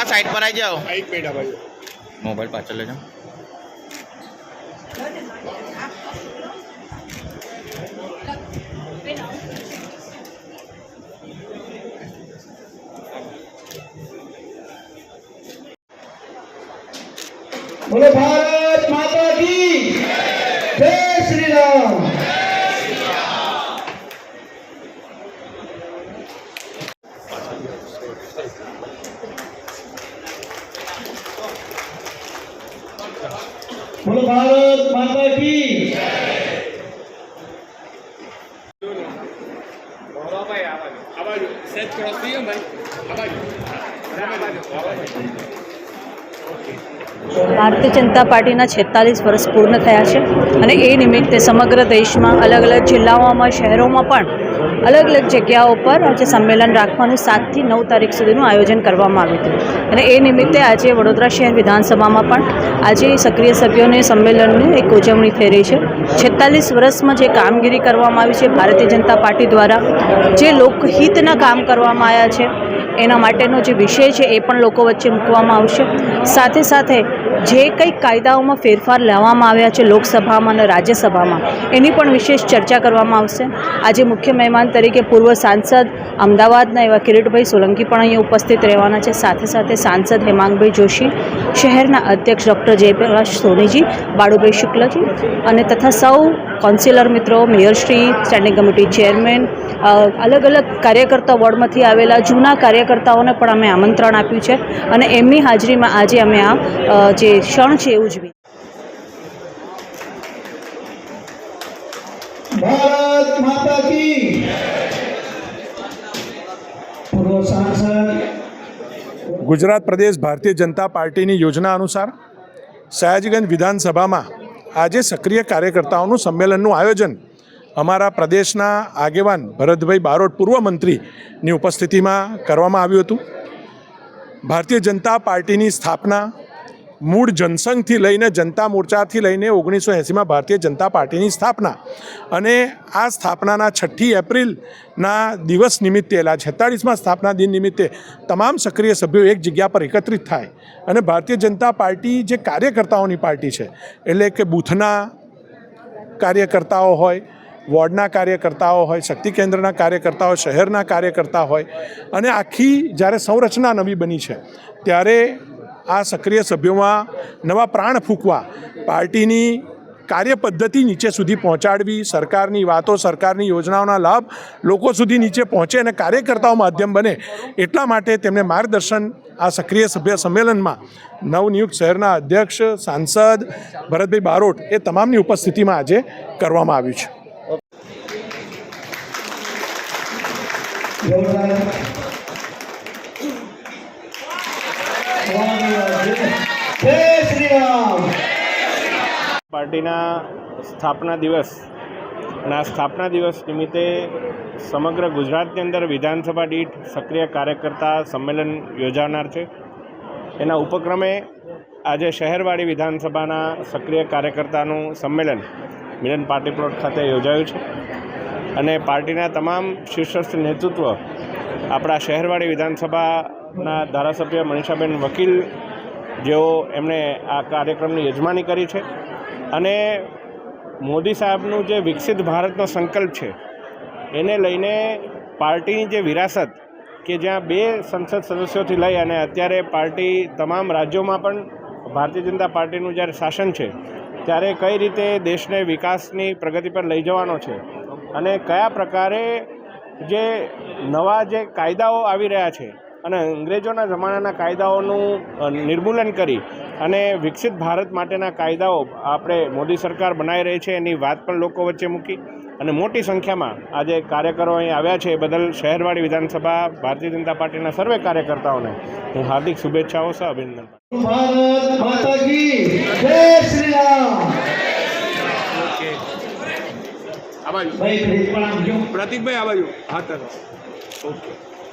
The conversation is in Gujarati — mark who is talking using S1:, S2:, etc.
S1: કાકા સાઈડ પર આવી જાઓ.
S2: એક મિનિટ ભાઈ
S1: મોબાઈલ પાછળ લેજો.
S3: બોલો ભારત માતા કી જય શ્રી રામ. બોલો ભારત માતા કી
S2: આ બાજુ સેજ ક્રોસ થઈ ભાઈ. આ બાજુ આ બાજુ આ બાજુ
S4: ભારતીય જનતા પાર્ટીના છેતાલીસ વર્ષ પૂર્ણ થયા છે અને એ નિમિત્તે સમગ્ર દેશમાં અલગ અલગ જિલ્લાઓમાં, શહેરોમાં પણ અલગ અલગ જગ્યાઓ પર આજે સંમેલન રાખવાનું સાતથી નવ તારીખ સુધીનું આયોજન કરવામાં આવ્યું હતું. અને એ નિમિત્તે આજે વડોદરા શહેર વિધાનસભામાં પણ આજે સક્રિય સભ્યોને સંમેલનની એક ઉજવણી થઈ રહી છે. છેતાલીસ વર્ષમાં જે કામગીરી કરવામાં આવી છે, ભારતીય જનતા પાર્ટી દ્વારા જે લોકહિતના કામ કરવામાં આવ્યા છે એના માટેનો જે વિષય છે એ પણ લોકો વચ્ચે મૂકવામાં આવશે. સાથે સાથે જે કંઈક કાયદાઓમાં ફેરફાર લેવામાં આવ્યા છે લોકસભામાં અને રાજ્યસભામાં, એની પણ વિશેષ ચર્ચા કરવામાં આવશે. આજે મુખ્ય મહેમાન તરીકે પૂર્વ સાંસદ અમદાવાદના એવા કિરીટભાઈ સોલંકી પણ અહીંયા ઉપસ્થિત રહેવાના છે. સાથે સાથે સાંસદ હેમાંગભાઈ જોશી, શહેરના અધ્યક્ષ ડૉક્ટર જયપ્રકાશ સોનીજી, બાળુભાઈ શુક્લજી અને તથા સૌ કાઉન્સિલર મિત્રો મેયરશ્રી સ્ટેન્ડિંગ કમિટી ચેરમેન અલગ અલગ કાર્યકર્તા વોર્ડમાંથી આવેલા જૂના કાર્યકર્તાઓને પણ અમે આમંત્રણ આપ્યું છે અને એમની હાજરીમાં આજે અમે આ જે ક્ષણ છે એ ઉજવી
S3: ભારત માતા કી પૂર્વ સાંસદ.
S5: ગુજરાત પ્રદેશ ભારતીય જનતા પાર્ટીની યોજના અનુસાર સયાજીગંજ વિધાનસભામાં આજે સક્રિય કાર્યકર્તાઓનું સંમેલનનું આયોજન અમારા પ્રદેશના આગેવાન ભરતભાઈ બારોટ, પૂર્વ મંત્રીની ઉપસ્થિતિમાં કરવામાં આવ્યું હતું. ભારતીય જનતા પાર્ટીની સ્થાપના મૂળ જનસંઘથી લઈને જનતા મોરચાથી લઈને ઓગણીસો એંસીમાં ભારતીય જનતા પાર્ટીની સ્થાપના. અને આ સ્થાપનાના છઠ્ઠી એપ્રિલના દિવસ નિમિત્તે, એટલે છેતાળીસમાં સ્થાપના દિન નિમિત્તે તમામ સક્રિય સભ્યો એક જગ્યા પર એકત્રિત થાય. અને ભારતીય જનતા પાર્ટી જે કાર્યકર્તાઓની પાર્ટી છે, એટલે કે બૂથના કાર્યકર્તાઓ હોય, વોર્ડના કાર્યકર્તાઓ હોય, શક્તિ કેન્દ્રના કાર્યકર્તાઓ, શહેરના કાર્યકર્તા હોય, અને આખી જ્યારે સંરચના નવી બની છે, ત્યારે આ સક્રિય સભ્યોમાં નવા પ્રાણ ફૂંકવા, પાર્ટીની કાર્યપદ્ધતિ નીચે સુધી પહોંચાડવી, સરકારની વાતો, સરકારની યોજનાઓના લાભ લોકો સુધી નીચે પહોંચે અને કાર્યકર્તાઓ માધ્યમ બને, એટલા માટે તેમને માર્ગદર્શન આ સક્રિય સભ્ય સંમેલનમાં નવનિયુક્ત શહેરના અધ્યક્ષ, સાંસદ ભરતભાઈ બારોટ એ તમામની ઉપસ્થિતિમાં આજે કરવામાં આવ્યું છે
S3: જોરદાર જય શ્રી રામ
S2: પાર્ટીના સ્થાપના દિવસ અને આ સ્થાપના દિવસ નિમિત્તે સમગ્ર ગુજરાતની અંદર વિધાનસભા દીઠ સક્રિય કાર્યકર્તા સંમેલન યોજાનાર છે. એના ઉપક્રમે આજે શહેરવાડી વિધાનસભાના સક્રિય કાર્યકર્તાનું સંમેલન મિલન પાર્ટી પ્લોટ ખાતે યોજાયું છે. અને પાર્ટીના તમામ શીર્ષસ્થ નેતૃત્વ આપણા શહેરવાડી વિધાનસભાના ધારાસભ્ય મનીષાબેન વકીલ જેઓ એમણે આ કાર્યક્રમની યજમાની કરી છે. અને મોદી સાહેબનું જે વિકસિત ભારતનો સંકલ્પ છે, એને લઈને પાર્ટીની જે વિરાસત કે જ્યાં બે સંસદ સદસ્યોથી લઈ અને અત્યારે પાર્ટી તમામ રાજ્યોમાં પણ ભારતીય જનતા પાર્ટીનું જ્યારે શાસન છે, ત્યારે કઈ રીતે દેશને વિકાસની પ્રગતિ પર લઈ જવાનો છે અને કયા પ્રકારે જે નવા જે કાયદાઓ આવી રહ્યા છે અને અંગ્રેજોના જમાનાના કાયદાઓનું નિર્મૂલન કરી અને વિકસિત ભારત માટેના કાયદાઓ આપણે મોદી સરકાર બનાવી રહી છે એની વાત પણ લોકો વચ્ચે મૂકી. અને મોટી સંખ્યામાં આજે કાર્યકરો અહીં આવ્યા છે એ બદલ શહેરવાડી વિધાનસભા ભારતીય જનતા પાર્ટીના સર્વે કાર્યકર્તાઓને હું હાર્દિક શુભેચ્છાઓ સહ અભિનંદન.
S3: ભારત માતા કી જય શ્રી રામ.
S2: પ્રતિકભાઈ આ બાજુ. હા તરફ. ઓકે